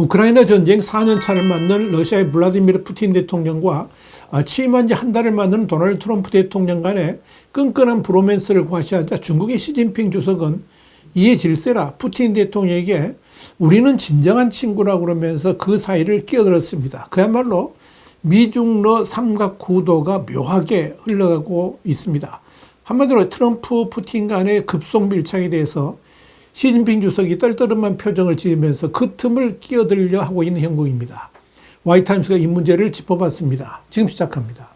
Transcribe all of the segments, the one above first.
우크라이나 전쟁 4년 차를 맞는 러시아의 블라디미르 푸틴 대통령과 아, 취임한 지 한 달을 맞는 도널드 트럼프 대통령 간의 끈끈한 브로맨스를 과시하자 중국의 시진핑 주석은 이에 질세라 푸틴 대통령에게 우리는 진정한 친구라고 그러면서 그 사이를 끼어들었습니다. 그야말로 미중러 삼각 구도가 묘하게 흘러가고 있습니다. 한마디로 트럼프 푸틴 간의 급속 밀착에 대해서 시진핑 주석이 떨떠름한 표정을 지으면서 그 틈을 끼어들려 하고 있는 형국입니다. 와이타임스가 이 문제를 짚어봤습니다. 지금 시작합니다.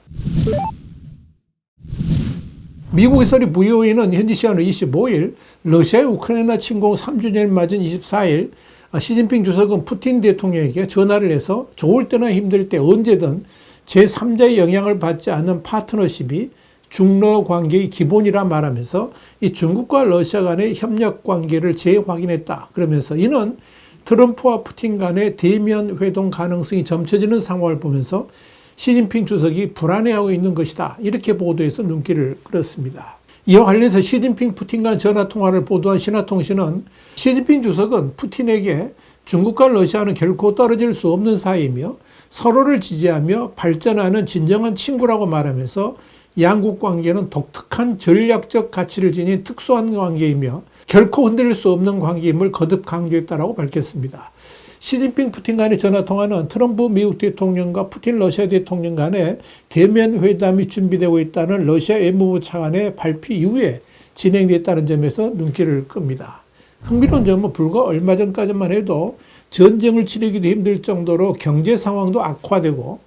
미국의 서리 VOA는 현지 시간으로 25일 러시아의 우크라이나 침공 3주년을 맞은 24일 시진핑 주석은 푸틴 대통령에게 전화를 해서 좋을 때나 힘들 때 언제든 제3자의 영향을 받지 않는 파트너십이 중러 관계의 기본이라 말하면서 이 중국과 러시아 간의 협력 관계를 재확인했다. 그러면서 이는 트럼프와 푸틴 간의 대면 회동 가능성이 점쳐지는 상황을 보면서 시진핑 주석이 불안해하고 있는 것이다. 이렇게 보도해서 눈길을 끌었습니다. 이와 관련해서 시진핑 푸틴 간 전화 통화를 보도한 신화통신은 시진핑 주석은 푸틴에게 중국과 러시아는 결코 떨어질 수 없는 사이이며 서로를 지지하며 발전하는 진정한 친구라고 말하면서 양국 관계는 독특한 전략적 가치를 지닌 특수한 관계이며 결코 흔들릴 수 없는 관계임을 거듭 강조했다라고 밝혔습니다. 시진핑 푸틴 간의 전화 통화는 트럼프 미국 대통령과 푸틴 러시아 대통령 간의 대면 회담이 준비되고 있다는 러시아 외무부 차관의 발표 이후에 진행됐다는 점에서 눈길을 끕니다. 흥미로운 점은 불과 얼마 전까지만 해도 전쟁을 치르기도 힘들 정도로 경제 상황도 악화되고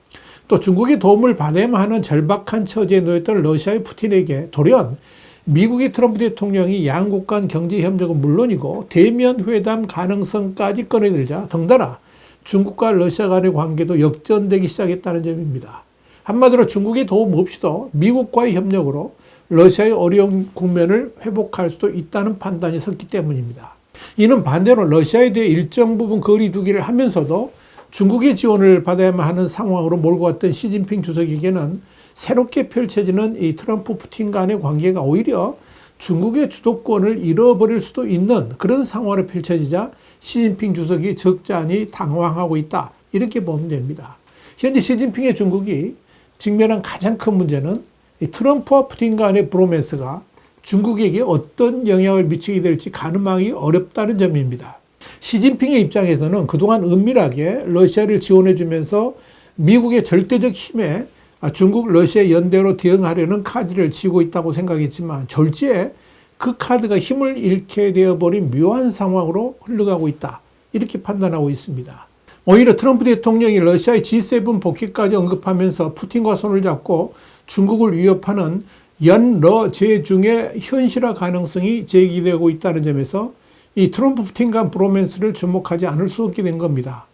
또 중국의 도움을 받아야만 하는 절박한 처지에 놓였던 러시아의 푸틴에게 돌연 미국의 트럼프 대통령이 양국 간 경제 협력은 물론이고 대면 회담 가능성까지 꺼내들자 덩달아 중국과 러시아 간의 관계도 역전되기 시작했다는 점입니다. 한마디로 중국의 도움 없이도 미국과의 협력으로 러시아의 어려운 국면을 회복할 수도 있다는 판단이 섰기 때문입니다. 이는 반대로 러시아에 대해 일정 부분 거리두기를 하면서도 중국의 지원을 받아야만 하는 상황으로 몰고 왔던 시진핑 주석에게는 새롭게 펼쳐지는 이 트럼프 푸틴 간의 관계가 오히려 중국의 주도권을 잃어버릴 수도 있는 그런 상황으로 펼쳐지자 시진핑 주석이 적잖이 당황하고 있다. 이렇게 보면 됩니다. 현재 시진핑의 중국이 직면한 가장 큰 문제는 이 트럼프와 푸틴 간의 브로맨스가 중국에게 어떤 영향을 미치게 될지 가늠하기 어렵다는 점입니다. 시진핑의 입장에서는 그동안 은밀하게 러시아를 지원해주면서 미국의 절대적 힘에 아, 중국, 러시아 연대로 대응하려는 카드를 쥐고 있다고 생각했지만 졸지에 그 카드가 힘을 잃게 되어버린 묘한 상황으로 흘러가고 있다. 이렇게 판단하고 있습니다. 오히려 트럼프 대통령이 러시아의 G7 복귀까지 언급하면서 푸틴과 손을 잡고 중국을 위협하는 연러 제중의 현실화 가능성이 제기되고 있다는 점에서 이 트럼프 푸틴 간 브로맨스를 주목하지 않을 수 없게 된 겁니다.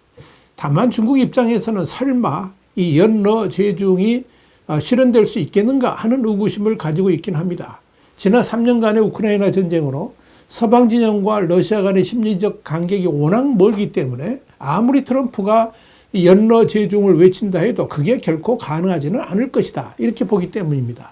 다만 중국 입장에서는 설마 이 연러 제중이 아, 실현될 수 있겠는가 하는 의구심을 가지고 있긴 합니다. 지난 3년간의 우크라이나 전쟁으로 서방 진영과 러시아 간의 심리적 간격이 워낙 멀기 때문에 아무리 트럼프가 연러 제중을 외친다 해도 그게 결코 가능하지는 않을 것이다. 이렇게 보기 때문입니다.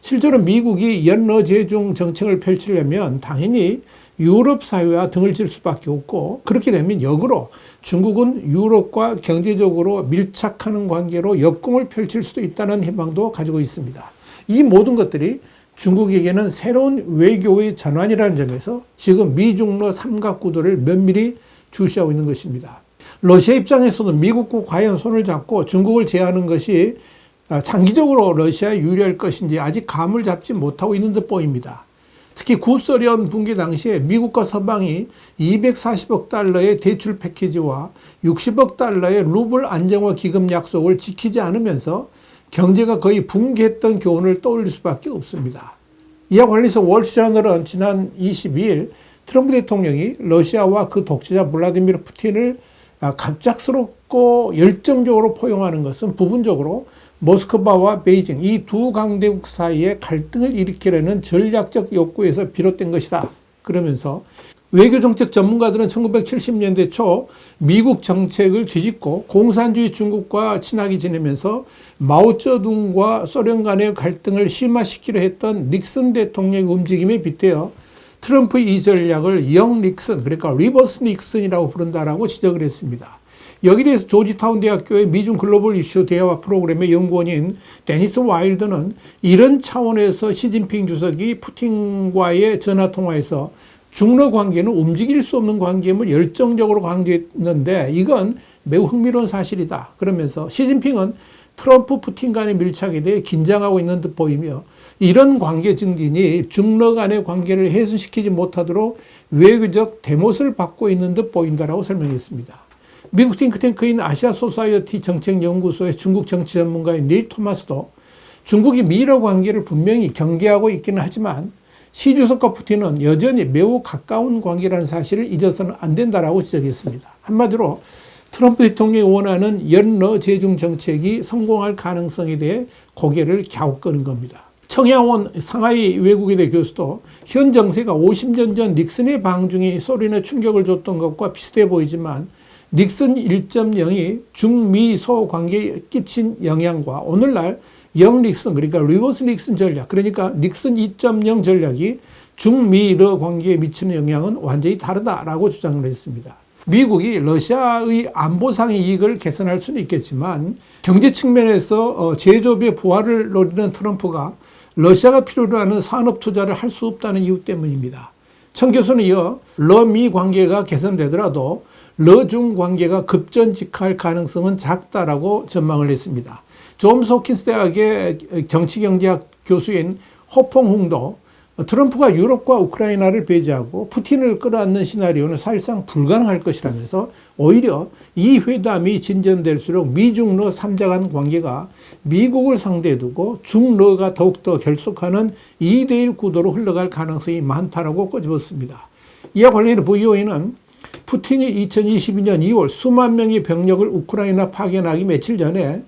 실제로 미국이 연러 제중 정책을 펼치려면 당연히 유럽 사회와 등을 질 수밖에 없고 그렇게 되면 역으로 중국은 유럽과 경제적으로 밀착하는 관계로 역공을 펼칠 수도 있다는 희망도 가지고 있습니다. 이 모든 것들이 중국에게는 새로운 외교의 전환이라는 점에서 지금 미중러 삼각구도를 면밀히 주시하고 있는 것입니다. 러시아 입장에서는 미국과 과연 손을 잡고 중국을 제하는 것이 장기적으로 러시아에 유리할 것인지 아직 감을 잡지 못하고 있는 듯 보입니다. 특히 구소련 붕괴 당시에 미국과 서방이 240억 달러의 대출 패키지와 60억 달러의 루블 안정화 기금 약속을 지키지 않으면서 경제가 거의 붕괴했던 교훈을 떠올릴 수밖에 없습니다. 이와 관련해서 월스트저널은 지난 22일 트럼프 대통령이 러시아와 그 독재자 블라디미르 푸틴을 갑작스럽고 열정적으로 포용하는 것은 부분적으로 모스크바와 베이징 이 두 강대국 사이에 갈등을 일으키려는 전략적 욕구에서 비롯된 것이다. 그러면서 외교정책 전문가들은 1970년대 초 미국 정책을 뒤집고 공산주의 중국과 친하게 지내면서 마오쩌둥과 소련 간의 갈등을 심화시키려 했던 닉슨 대통령의 움직임에 빗대어 트럼프의 이 전략을 영 닉슨, 그러니까 리버스 닉슨이라고 부른다라고 지적을 했습니다. 여기 대해서 조지타운 대학교의 미중 글로벌 이슈 대화 프로그램의 연구원인 데니스 와일드는 이런 차원에서 시진핑 주석이 푸틴과의 전화 통화에서 중러 관계는 움직일 수 없는 관계임을 열정적으로 강조했는데 이건 매우 흥미로운 사실이다. 그러면서 시진핑은 트럼프 푸틴 간의 밀착에 대해 긴장하고 있는 듯 보이며 이런 관계 증진이 중러 간의 관계를 해소시키지 못하도록 외교적 대못을 받고 있는 듯 보인다라고 설명했습니다. 미국 싱크탱크인 아시아 소사이어티 정책연구소의 중국 정치 전문가인 닐 토마스도 중국이 미러 관계를 분명히 경계하고 있기는 하지만 시 주석과 푸틴은 여전히 매우 가까운 관계라는 사실을 잊어서는 안 된다라고 지적했습니다. 한마디로 트럼프 대통령이 원하는 연러 재중 정책이 성공할 가능성에 대해 고개를 갸웃거는 겁니다. 청양원 상하이 외국인대 교수도 현 정세가 50년 전 닉슨의 방중이 소련에 충격을 줬던 것과 비슷해 보이지만 닉슨 1.0이 중미소 관계에 끼친 영향과 오늘날 영 닉슨 그러니까 리버스 닉슨 전략 그러니까 닉슨 2.0 전략이 중미 러 관계에 미치는 영향은 완전히 다르다라고 주장을 했습니다. 미국이 러시아의 안보상의 이익을 개선할 수는 있겠지만 경제 측면에서 어, 제조업의 부활을 노리는 트럼프가 러시아가 필요로 하는 산업 투자를 할 수 없다는 이유 때문입니다. 청 교수는 이어 러미 관계가 개선되더라도 러중 관계가 급전직할 가능성은 작다라고 전망을 했습니다. 존스 호킨스 대학의 정치경제학 교수인 호펑홍도 트럼프가 유럽과 우크라이나를 배제하고 푸틴을 끌어안는 시나리오는 사실상 불가능할 것이라면서 오히려 이 회담이 진전될수록 미중러 3자 간 관계가 미국을 상대에 두고 중러가 더욱더 결속하는 2대1 구도로 흘러갈 가능성이 많다라고 꼬집었습니다. 이와 관련해 VOA는 푸틴이 2022년 2월 수만 명의 병력을 우크라이나 파견하기 며칠 전에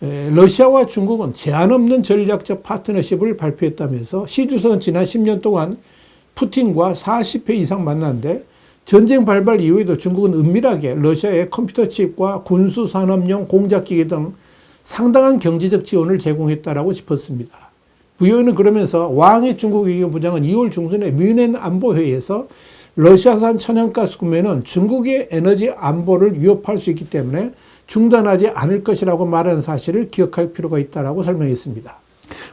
러시아와 중국은 제한 없는 전략적 파트너십을 발표했다면서 시 주석은 지난 10년 동안 푸틴과 40회 이상 만났는데 전쟁 발발 이후에도 중국은 은밀하게 러시아의 컴퓨터 칩과 군수 산업용 공작기계 등 상당한 경제적 지원을 제공했다라고 짚었습니다. 부여는 그러면서 왕의 중국 외교부장은 2월 중순에 뮌헨 안보회의에서 러시아산 천연가스 구매는 중국의 에너지 안보를 위협할 수 있기 때문에 중단하지 않을 것이라고 말하는 사실을 기억할 필요가 있다고 설명했습니다.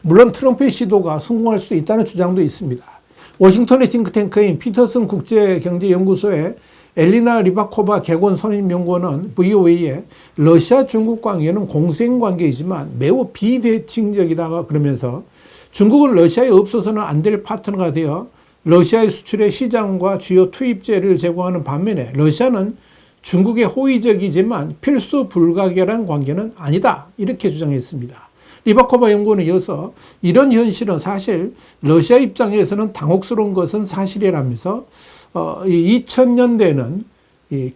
물론 트럼프의 시도가 성공할 수도 있다는 주장도 있습니다. 워싱턴의 싱크탱크인 피터슨 국제경제연구소의 엘리나 리바코바 개건 선임 연구원은 VOA에 러시아 중국 관계는 공생 관계이지만 매우 비대칭적이다 그러면서 중국은 러시아에 없어서는 안 될 파트너가 되어 러시아의 수출의 시장과 주요 투입재를 제공하는 반면에 러시아는 중국의 호의적이지만 필수 불가결한 관계는 아니다. 이렇게 주장했습니다. 리바코바 연구원은 이어서 이런 현실은 사실 러시아 입장에서는 당혹스러운 것은 사실이라면서 어, 2000년대는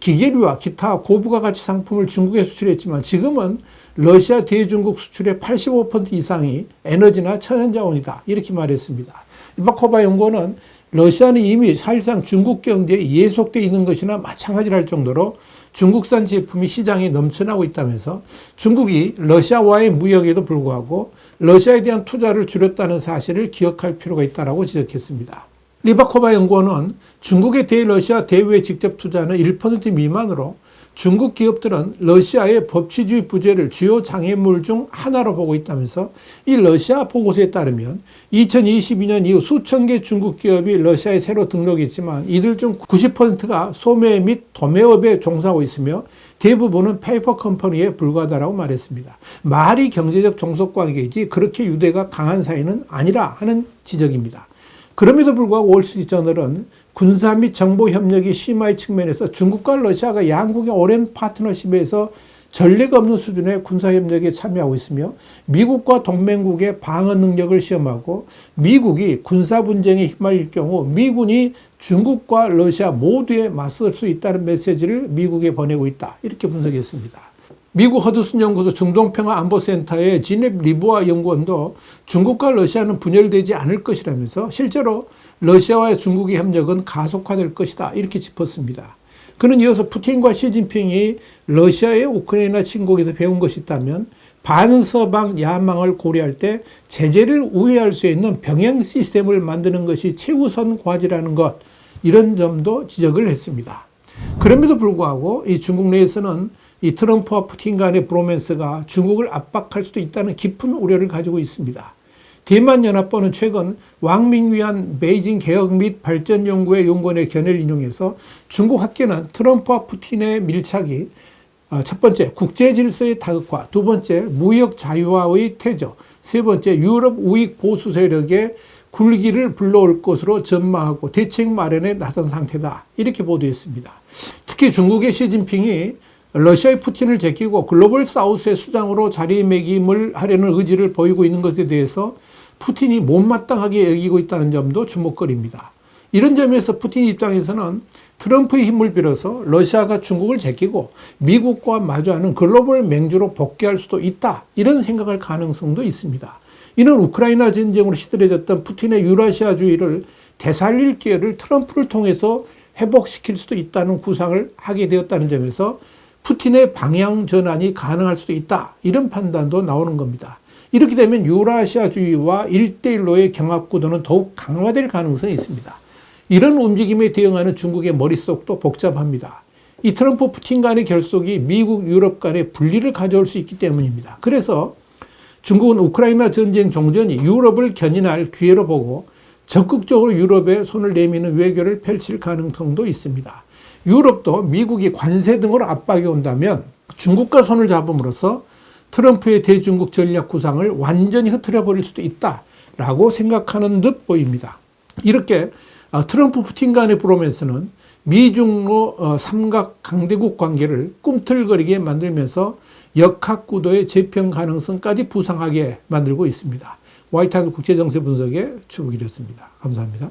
기계류와 기타 고부가 가치 상품을 중국에 수출했지만 지금은 러시아 대중국 수출의 85% 이상이 에너지나 천연자원이다. 이렇게 말했습니다. 리바코바 연구원은 러시아는 이미 사실상 중국 경제에 예속되어 있는 것이나 마찬가지할 정도로 중국산 제품이 시장에 넘쳐나고 있다면서 중국이 러시아와의 무역에도 불구하고 러시아에 대한 투자를 줄였다는 사실을 기억할 필요가 있다고 지적했습니다. 리바코바 연구원은 중국의 대러시아 대외 직접 투자는 1% 미만으로 중국 기업들은 러시아의 법치주의 부재를 주요 장애물 중 하나로 보고 있다면서 이 러시아 보고서에 따르면 2022년 이후 수천 개 중국 기업이 러시아에 새로 등록했지만 이들 중 90%가 소매 및 도매업에 종사하고 있으며 대부분은 페이퍼 컴퍼니에 불과하다고 말했습니다. 말이 경제적 종속 관계이지 그렇게 유대가 강한 사이는 아니라 하는 지적입니다. 그럼에도 불구하고 월스트리트저널은 군사 및 정보 협력이 심화의 측면에서 중국과 러시아가 양국의 오랜 파트너십에서 전례가 없는 수준의 군사 협력에 참여하고 있으며 미국과 동맹국의 방어 능력을 시험하고 미국이 군사 분쟁에 휘말릴 경우 미군이 중국과 러시아 모두에 맞설 수 있다는 메시지를 미국에 보내고 있다. 이렇게 분석했습니다. 미국 허드슨 연구소 중동평화안보센터의 지넵 리보아 연구원도 중국과 러시아는 분열되지 않을 것이라면서 실제로 러시아와 중국의 협력은 가속화될 것이다. 이렇게 짚었습니다. 그는 이어서 푸틴과 시진핑이 러시아의 우크라이나 침공에서 배운 것이 있다면 반서방 야망을 고려할 때 제재를 우회할 수 있는 병행 시스템을 만드는 것이 최우선 과제라는 것 이런 점도 지적을 했습니다. 그럼에도 불구하고 이 중국 내에서는 이 트럼프와 푸틴 간의 브로맨스가 중국을 압박할 수도 있다는 깊은 우려를 가지고 있습니다. 대만연합본은 최근 왕민위한 베이징 개혁 및 발전 연구의 연구원의 견해를 인용해서 중국 학계는 트럼프와 푸틴의 밀착이 어, 첫 번째 국제 질서의 다극화, 두 번째 무역 자유화의 퇴저, 세 번째 유럽 우익 보수 세력의 굴기를 불러올 것으로 전망하고 대책 마련에 나선 상태다. 이렇게 보도했습니다. 특히 중국의 시진핑이 러시아의 푸틴을 제끼고 글로벌 사우스의 수장으로 자리매김을 하려는 의지를 보이고 있는 것에 대해서 푸틴이 못마땅하게 여기고 있다는 점도 주목거리입니다. 이런 점에서 푸틴 입장에서는 트럼프의 힘을 빌어서 러시아가 중국을 제끼고 미국과 마주하는 글로벌 맹주로 복귀할 수도 있다. 이런 생각할 가능성도 있습니다. 이는 우크라이나 전쟁으로 시들해졌던 푸틴의 유라시아주의를 되살릴 기회를 트럼프를 통해서 회복시킬 수도 있다는 구상을 하게 되었다는 점에서 푸틴의 방향 전환이 가능할 수도 있다. 이런 판단도 나오는 겁니다. 이렇게 되면 유라시아주의와 일대일로의 경합 구도는 더욱 강화될 가능성이 있습니다. 이런 움직임에 대응하는 중국의 머릿속도 복잡합니다. 이 트럼프 푸틴 간의 결속이 미국 유럽 간의 분리를 가져올 수 있기 때문입니다. 그래서 중국은 우크라이나 전쟁 종전이 유럽을 견인할 기회로 보고 적극적으로 유럽에 손을 내미는 외교를 펼칠 가능성도 있습니다. 유럽도 미국이 관세 등으로 압박이 온다면 중국과 손을 잡음으로써 트럼프의 대중국 전략 구상을 완전히 흐트려 버릴 수도 있다라고 생각하는 듯 보입니다. 이렇게 어, 트럼프 푸틴 간의 브로맨스는 미중로 어, 삼각 강대국 관계를 꿈틀거리게 만들면서 역학 구도의 재편 가능성까지 부상하게 만들고 있습니다. 화이트 하우스 국제정세 분석의 추국이었습니다. 감사합니다.